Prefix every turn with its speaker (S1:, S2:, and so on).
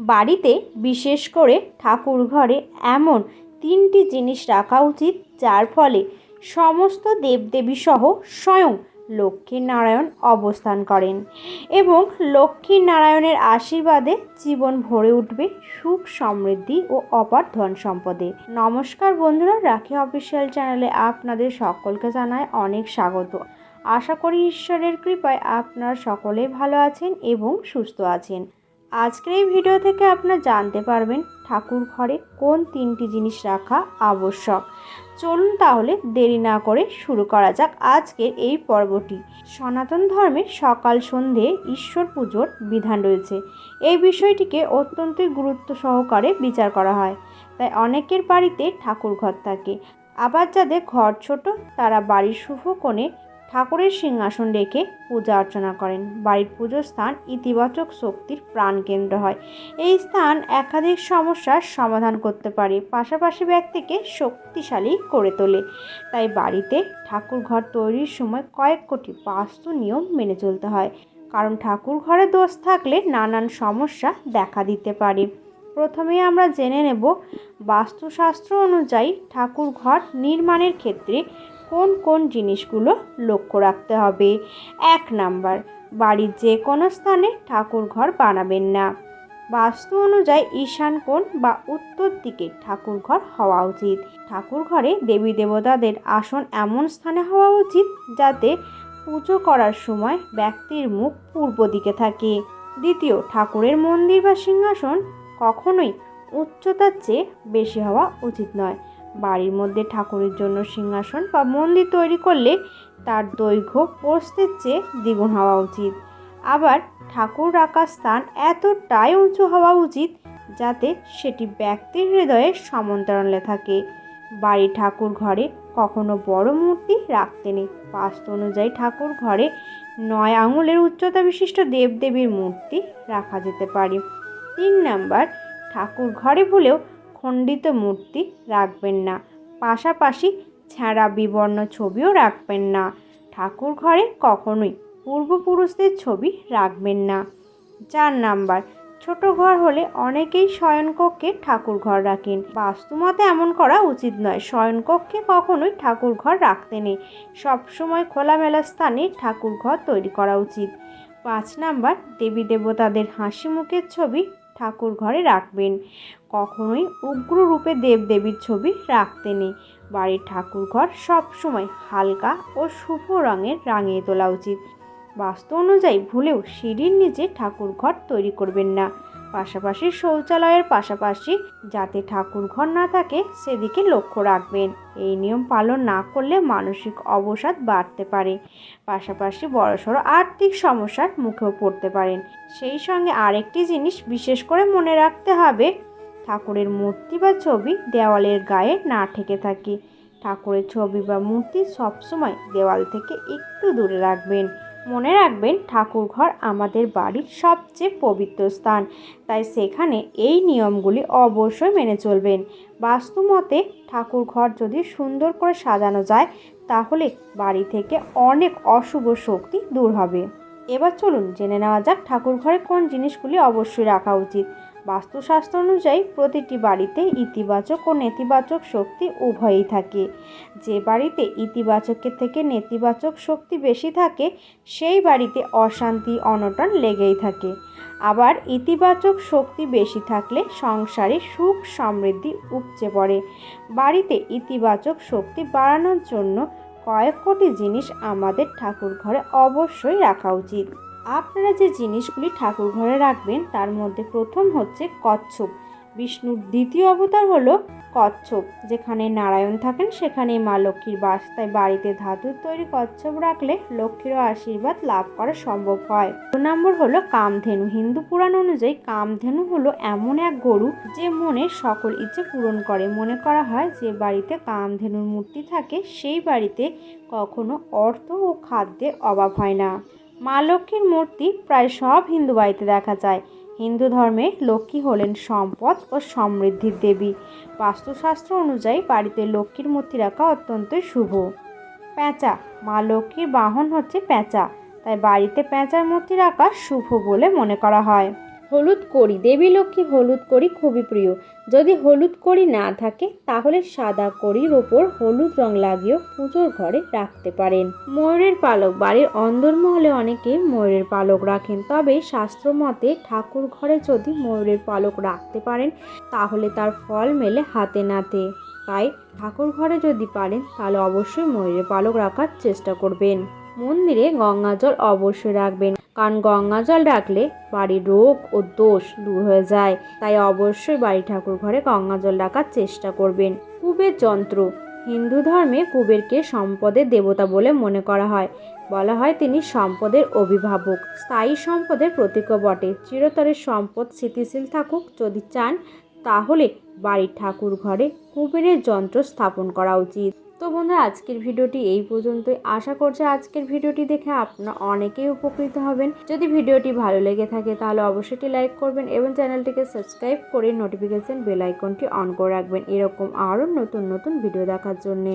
S1: বাড়িতে বিশেষ করে ঠাকুর ঘরে এমন তিনটি জিনিস রাখা উচিত, যার ফলে সমস্ত দেবদেবী সহ স্বয়ং লক্ষ্মীনারায়ণ অবস্থান করেন এবং লক্ষ্মীনারায়ণের আশীর্বাদে জীবন ভরে উঠবে সুখ সমৃদ্ধি ও অপার ধন সম্পদে। নমস্কার বন্ধুরা, রাখি অফিসিয়াল চ্যানেলে আপনাদের সকলকে জানায় অনেক স্বাগত। আশা করি ঈশ্বরের কৃপায় আপনারা সকলেই ভালো আছেন এবং সুস্থ আছেন। আজকের এই ভিডিও থেকে আপনারা জানতে পারবেন ঠাকুর ঘরে কোন তিনটি জিনিস রাখা আবশ্যক। চলুন তাহলে দেরি না করে শুরু করা যাক আজকের এই পর্বটি। সনাতন ধর্মে সকাল সন্ধে ঈশ্বর পুজোর বিধান রয়েছে। এই বিষয়টিকে অত্যন্তই গুরুত্ব সহকারে বিচার করা হয়। তাই অনেকের বাড়িতে ঠাকুর ঘর থাকে। আবার যাদের ঘর ছোট, তারা বাড়ির শুভ কোণে ঠাকুরের সিংহাসন রেখে পূজা অর্চনা করেন। বাড়ির পুজোর স্থান ইতিবাচক শক্তির প্রাণকেন্দ্র হয়। এই স্থান একাধিক সমস্যার সমাধান করতে পারে, পাশাপাশি ব্যক্তিকে শক্তিশালী করে তোলে। তাই বাড়িতে ঠাকুর ঘর তৈরির সময় কয়েক কোটি বাস্তু নিয়ম মেনে চলতে হয়। কারণ ঠাকুর ঘরে দোষ থাকলে নানান সমস্যা দেখা দিতে পারে। প্রথমে আমরা জেনে নেব বাস্তুশাস্ত্র অনুযায়ী ঠাকুর ঘর নির্মাণের ক্ষেত্রে কোন কোন জিনিসগুলো লক্ষ্য রাখতে হবে? এক নাম্বার, বাড়ির যে কোনো স্থানে ঠাকুর ঘর বানাবেন না। বাস্তু অনুযায়ী ঈশান কোণ বা উত্তর দিকে ঠাকুর ঘর হওয়া উচিত। ঠাকুর ঘরে দেবী দেবতাদের আসন এমন স্থানে হওয়া উচিত যাতে পুজো করার সময় ব্যক্তির মুখ পূর্ব দিকে থাকে। দ্বিতীয়, ঠাকুরের মন্দির বা সিংহাসন কখনোই উচ্চতার চেয়ে বেশি হওয়া উচিত নয়। বাড়ির মধ্যে ঠাকুরের জন্য সিংহাসন বা মন্দির তৈরি করলে তার দৈর্ঘ্য প্রস্থের চেয়ে দ্বিগুণ হওয়া উচিত। আবার ঠাকুর রাখার স্থান এতটাই উঁচু হওয়া উচিত যাতে সেটি ব্যক্তির হৃদয়ে সমান্তরালে থাকে। বাড়ি ঠাকুর ঘরে কখনো বড় মূর্তি রাখতে নেই। বাস্তু অনুযায়ী ঠাকুর ঘরে নয় আঙুলের উচ্চতা বিশিষ্ট দেবদেবীর মূর্তি রাখা যেতে পারে। তিন নাম্বার, ঠাকুর ঘরে ভুলেও খণ্ডিত মূর্তি রাখবেন না। পাশাপাশি ছেঁড়া বিবর্ণ ছবিও রাখবেন না। ঠাকুর ঘরে কখনোই পূর্বপুরুষদের ছবি রাখবেন না। চার নাম্বার, ছোট ঘর হলে অনেকেই শয়নকক্ষে ঠাকুর ঘর রাখেন। বাস্তুমতে এমন করা উচিত নয়, শয়নকক্ষে কখনোই ঠাকুর ঘর রাখতে নেই। সবসময় খোলামেলা স্থানে ঠাকুর ঘর তৈরি করা উচিত। পাঁচ নাম্বার দেবী দেবতাদের হাসি মুখের ছবি ঠাকুর ঘরে রাখবেন। কখনোই উগ্র রূপে দেবদেবীর ছবি রাখতে নেই। বাড়ির ঠাকুর ঘর সবসময় হালকা ও শুভ রঙের রাঙিয়ে তোলা উচিত। বাস্তু অনুযায়ী ভুলেও সিঁড়ির নিচে ঠাকুর ঘর তৈরি করবেন না। পাশাপাশি শৌচালয়ের পাশাপাশি যাতে ঠাকুর ঘর না থাকে, সেদিকে লক্ষ্য রাখবেন। এই নিয়ম পালন না করলে মানসিক অবসাদ বাড়তে পারে। পাশাপাশি বড়সড় আর্থিক সমস্যার মুখেও পড়তে পারেন। সেই সঙ্গে আরেকটি জিনিস বিশেষ করে মনে রাখতে হবে, ঠাকুরের মূর্তি বা ছবি দেওয়ালের গায়ে না ঠেকে থাকে। ঠাকুরের ছবি বা মূর্তি সবসময় দেওয়াল থেকে একটু দূরে রাখবেন। মনে রাখবেন, ঠাকুরঘর আমাদের বাড়ির সবচেয়ে পবিত্র স্থান। তাই সেখানে এই নিয়মগুলি অবশ্যই মেনে চলবেন। বাস্তুমতে ঠাকুর ঘর যদি সুন্দর করে সাজানো যায়, তাহলে বাড়ি থেকে অনেক অশুভ শক্তি দূর হবে। এবার চলুন, জেনে নেওয়া যাক ঠাকুরঘরে কোন জিনিসগুলি অবশ্যই রাখা উচিত। বাস্তুশাস্ত্র অনুযায়ী প্রতিটি বাড়িতে ইতিবাচক ও নেতিবাচক শক্তি উভয়ই থাকে। যে বাড়িতে ইতিবাচকের থেকে নেতিবাচক শক্তি বেশি থাকে, সেই বাড়িতে অশান্তি, অনটন লেগেই থাকে। আবার ইতিবাচক শক্তি বেশি থাকলে সংসারে সুখ সমৃদ্ধি উপচে পড়ে। বাড়িতে ইতিবাচক শক্তি বাড়ানোর জন্য কয়েক কোটি জিনিস আমাদের ঠাকুর ঘরে অবশ্যই রাখা উচিত। আপনারা যে জিনিসগুলি ঠাকুর ঘরে রাখবেন, তার মধ্যে প্রথম হচ্ছে কচ্ছপ। বিষ্ণুর দ্বিতীয় অবতার হলো কচ্ছপ। যেখানে নারায়ণ থাকেন সেখানে মা লক্ষ্মীর বাস তাই বাড়িতে ধাতুর তৈরি কচ্ছপ রাখলে লক্ষ্মীরও আশীর্বাদ লাভ করা সম্ভব হয়। দু নম্বর হলো কামধেনু। হিন্দু পুরাণ অনুযায়ী কামধেনু হলো এমন এক গরু যে মনের সকল ইচ্ছে পূরণ করে। মনে করা হয় যে বাড়িতে কামধেনুর মূর্তি থাকে, সেই বাড়িতে কখনো অর্থ ও খাদ্যের অভাব হয় না। মা লক্ষ্মীর মূর্তি প্রায় সব হিন্দু বাড়িতে দেখা যায়। হিন্দু ধর্মে লক্ষ্মী হলেন সম্পদ ও সমৃদ্ধির দেবী। বাস্তুশাস্ত্র অনুযায়ী বাড়িতে লক্ষ্মীর মূর্তি রাখা অত্যন্তই শুভ। প্যাঁচা, মা লক্ষ্মীর বাহন হচ্ছে প্যাঁচা, তাই বাড়িতে প্যাঁচার মূর্তি রাখা শুভ বলে মনে করা হয়। হলুদ কড়ি দেবী লক্ষ্মী হলুদ কড়ি খুবই প্রিয়। যদি হলুদ কড়ি না থাকে, তাহলে সাদা কড়ির ওপর হলুদ রং লাগিয়েও পুজোর ঘরে রাখতে পারেন। ময়ূরের পালক। বাড়ির অন্দরমহলে অনেকে ময়ূরের পালক রাখেন। তবে শাস্ত্র মতে ঠাকুর ঘরে যদি ময়ূরের পালক রাখতে পারেন, তাহলে তার ফল মেলে হাতে নাতে। তাই ঠাকুর ঘরে যদি পারেন, তাহলে অবশ্যই ময়ূরের পালক রাখার চেষ্টা করবেন। মন্দিরে গঙ্গা জল অবশ্যই রাখবেন। কারণ গঙ্গা জল রাখলে বাড়ির রোগ ও দোষ দূর হয়ে যায়। তাই অবশ্যই বাড়ি ঠাকুর ঘরে গঙ্গা জল রাখার চেষ্টা করবেন। কুবের যন্ত্র হিন্দু ধর্মে কুবেরকে সম্পদের দেবতা বলে মনে করা হয়। বলা হয় তিনি সম্পদের অভিভাবক। স্থায়ী সম্পদের প্রতীকও বটে। চিরতরের সম্পদ স্থিতিশীল থাকুক, যদি চান, তাহলে বাড়ির ঠাকুর ঘরে কুবেরের যন্ত্র স্থাপন করা উচিত। তো বন্ধুরা, আজকের ভিডিওটি এই পর্যন্তই। আশা করছি আজকের ভিডিওটি দেখে আপনারা অনেকেই উপকৃত হবেন। যদি ভিডিওটি ভালো লেগে থাকে, তাহলে অবশ্যই লাইক করবেন এবং চ্যানেলটিকে সাবস্ক্রাইব করে নোটিফিকেশন বেল আইকনটি অন করে রাখবেন। এরকম আরও নতুন নতুন ভিডিও দেখার জন্যে।